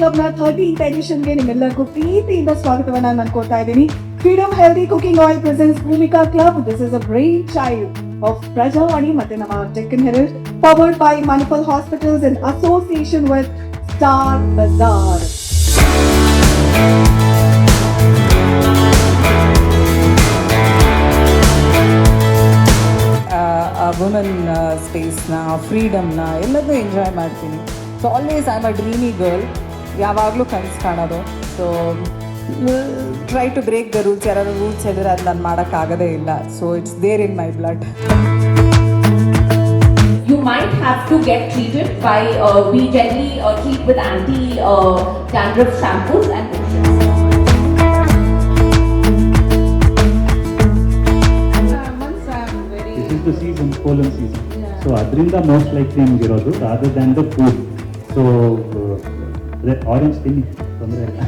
Thirteenth ಎಡಿಷನ್ಗೆ ನಿಮ್ಮೆಲ್ಲರಿಗೂ ಪ್ರೀತಿಯಿಂದ ಸ್ವಾಗತವನ್ನ ನಾನು ಕೊಡ್ತಾ ಇದ್ದೀನಿ. Freedom healthy cooking oil presents Bhoomika club this is a bright child of Prajavani ಮತ್ತೆ ನಮ್ಮ Deccan Herald powered by Manipal hospitals in association with star bazaar women ಸ್ಪೇಸ್ನ ಫ್ರೀಡಮ್ನ ಎಲ್ಲದನ್ನೂ ಎಂಜಾಯ್ ಮಾಡ್ತೀನಿ. So always I am a dreamy girl ಯಾವಾಗಲೂ ಕನಸು ಕಾಣೋದು so try to break the rules ಯಾರಾದ್ರು rules ಹೇಳಿದ್ರೆ ಅದು ನಾನು ಮಾಡೋಕ್ಕಾಗೋದೇ ಇಲ್ಲ so it's there in my blood you might have to get treated by uh, we generally uh, treat with anti uh, dandruff shampoos and lotions. the season, the season colon season so ಅದರಿಂದ most likely rather than than the food so ಅದೇ orange ತಿನ್ನಿ. ತೊಂದರೆ ಇಲ್ಲ.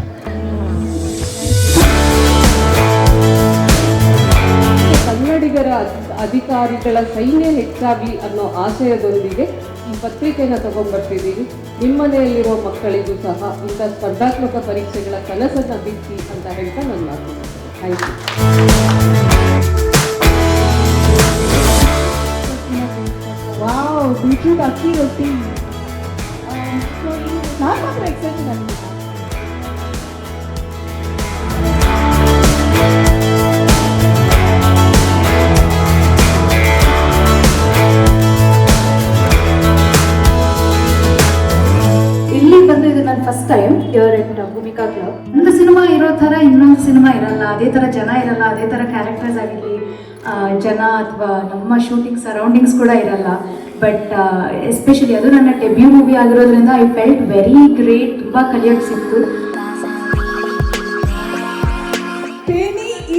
ಕನ್ನಡಿಗರ ಅಧಿಕಾರಿಗಳ ಸೈನ್ಯ ಹೆಚ್ಚಾಗಿ ಅನ್ನೋ ಆಶಯದೊಂದಿಗೆ ಈ ಪತ್ರಿಕೆಯನ್ನು ತಗೊಂಡ್ಬರ್ತಿದ್ದೀವಿ. ನಿಮ್ಮನೆಯಲ್ಲಿರುವ ಮಕ್ಕಳಿಗೂ ಸಹ ಇಂಥ ಸ್ಪರ್ಧಾತ್ಮಕ ಪರೀಕ್ಷೆಗಳ ಕನಸನ್ನು ಬಿತ್ತಿ ಅಂತ ಹೇಳ್ತಾ ನನ್ನ ಮಾತು ಥ್ಯಾಂಕ್ ಯು ವಾವ್ ಬೀಟ್ರೂಟ್ ಅಕ್ಕಿ ರೊಟ್ಟಿ ನಾನು ಮಾತ್ರ ಆಗಿದ್ದೀನಿ ಇಲ್ಲಿ ಬಂದು ಇದು ನನ್ನ first time at Bhoomika club ಒಂದು ಸಿನಿಮಾ ಇರೋ ಥರ ಇನ್ನೊಂದು ಸಿನಿಮಾ ಇರಲ್ಲ ಅದೇ ಥರ ಜನ ಇರಲ್ಲ ಅದೇ ಥರ ಕ್ಯಾರೆಕ್ಟರ್ಸ್ ಆಗಿರಲಿ ಜನ ಅಥವಾ ನಮ್ಮ ಶೂಟಿಂಗ್ ಸರೌಂಡಿಂಗ್ಸ್ ಕೂಡ ಇರಲ್ಲ. ಬಟ್ ಎಸ್ಪೆಷಲಿ ಅದು ನನ್ನ ಡೆಬ್ಯೂ ಮೂವಿ ಆಗಿರೋದ್ರಿಂದ ಐ ಫೆಲ್ಟ್ ವೆರಿ ಗ್ರೇಟ್ ತುಂಬ ಕಲಿಯೋಕ್ಕೆ ಸಿಕ್ತು.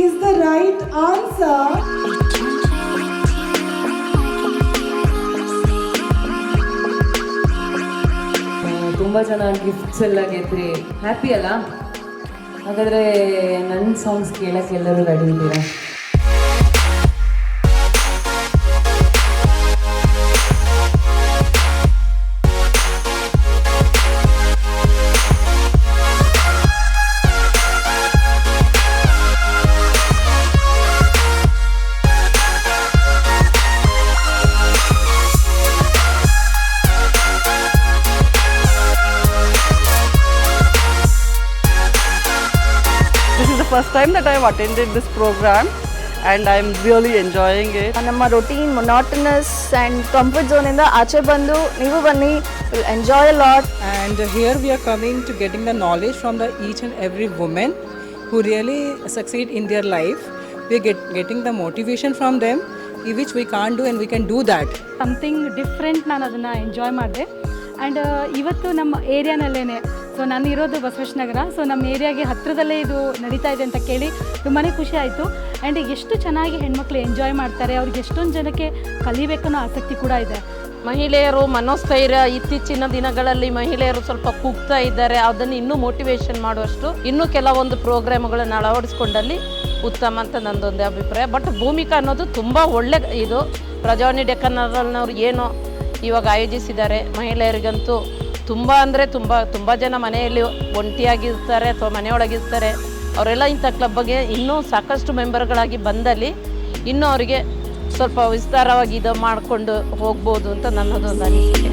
Is the right answer. ತುಂಬ ಜನ ಗಿಫ್ಟ್ಸ್ ಎಲ್ಲ ಗೆದ್ರಿ. ಹ್ಯಾಪಿ ಅಲ್ಲ? ಹಾಗಾದರೆ ನನ್ನ ಸಾಂಗ್ಸ್ ಕೇಳಕ್ಕೆ ಎಲ್ಲರೂ ರೆಡಿ ಇದ್ದೀರಾ? First time that I have attended this program and I am really enjoying it. ನಮ್ಮ ರೊಟೀನ್ ಮೊನಾಟನಸ್ ಆ್ಯಂಡ್ ಕಂಫರ್ಟ್ ಝೋನಿಂದ ಆಚೆ ಬಂದು ನೀವು ಬನ್ನಿ will enjoy a lot And here we are coming to getting the knowledge from the each and every woman who really succeed in their life. We are get, getting the motivation from them, which we can't do and we can do that. Something different ನಾನು ಅದನ್ನು enjoy ಮಾಡಿದೆ and ಇವತ್ತು ನಮ್ಮ ಏರಿಯಾನಲ್ಲೇ so ನಾನು ಇರೋದು Basaveshwara Nagar so ನಮ್ಮ ಏರಿಯಾಗೆ ಹತ್ತಿರದಲ್ಲೇ ಇದು ನಡೀತಾ ಇದೆ ಅಂತ ಕೇಳಿ ತುಂಬಾ ಖುಷಿ ಆಯಿತು. ಆ್ಯಂಡ್ ಎಷ್ಟು ಚೆನ್ನಾಗಿ ಹೆಣ್ಮಕ್ಳು ಎಂಜಾಯ್ ಮಾಡ್ತಾರೆ, ಅವ್ರಿಗೆ ಎಷ್ಟೊಂದು ಜನಕ್ಕೆ ಕಲಿಬೇಕನ್ನೋ ಆಸಕ್ತಿ ಕೂಡ ಇದೆ. ಮಹಿಳೆಯರು ಮನೋಸ್ಥೈರ್ಯ ಇತ್ತೀಚಿನ ದಿನಗಳಲ್ಲಿ ಮಹಿಳೆಯರು ಸ್ವಲ್ಪ ಕುಗ್ತಾ ಇದ್ದಾರೆ. ಅದನ್ನು ಇನ್ನೂ ಮೋಟಿವೇಶನ್ ಮಾಡುವಷ್ಟು ಇನ್ನೂ ಕೆಲವೊಂದು ಪ್ರೋಗ್ರಾಮ್ಗಳನ್ನು ಅಳವಡಿಸ್ಕೊಂಡಲ್ಲಿ ಉತ್ತಮ ಅಂತ ನಂದೊಂದೇ ಅಭಿಪ್ರಾಯ. ಬಟ್ ಭೂಮಿಕಾ ಅನ್ನೋದು ತುಂಬ ಒಳ್ಳೆ ಇದು. ಪ್ರಜಾವಾಣಿ ಡೆಕ್ಕನ್ನವರು ಏನು ಇವಾಗ ಆಯೋಜಿಸಿದ್ದಾರೆ. ಮಹಿಳೆಯರಿಗಂತೂ ತುಂಬ ಅಂದರೆ ತುಂಬ ತುಂಬ ಜನ ಮನೆಯಲ್ಲಿ ಒಂಟಿಯಾಗಿರ್ತಾರೆ, ಅಥವಾ ಮನೆಯೊಳಗಿರ್ತಾರೆ. ಅವರೆಲ್ಲ ಇಂಥ ಕ್ಲಬ್ಗೆ ಇನ್ನೂ ಸಾಕಷ್ಟು ಮೆಂಬರ್ಗಳಾಗಿ ಬಂದಲ್ಲಿ ಇನ್ನೂ ಅವರಿಗೆ ಸ್ವಲ್ಪ ವಿಸ್ತಾರವಾಗಿ ಇದು ಮಾಡಿಕೊಂಡು ಹೋಗ್ಬೋದು ಅಂತ ನನ್ನದೊಂದು ಅನಿಸಿಕೆ.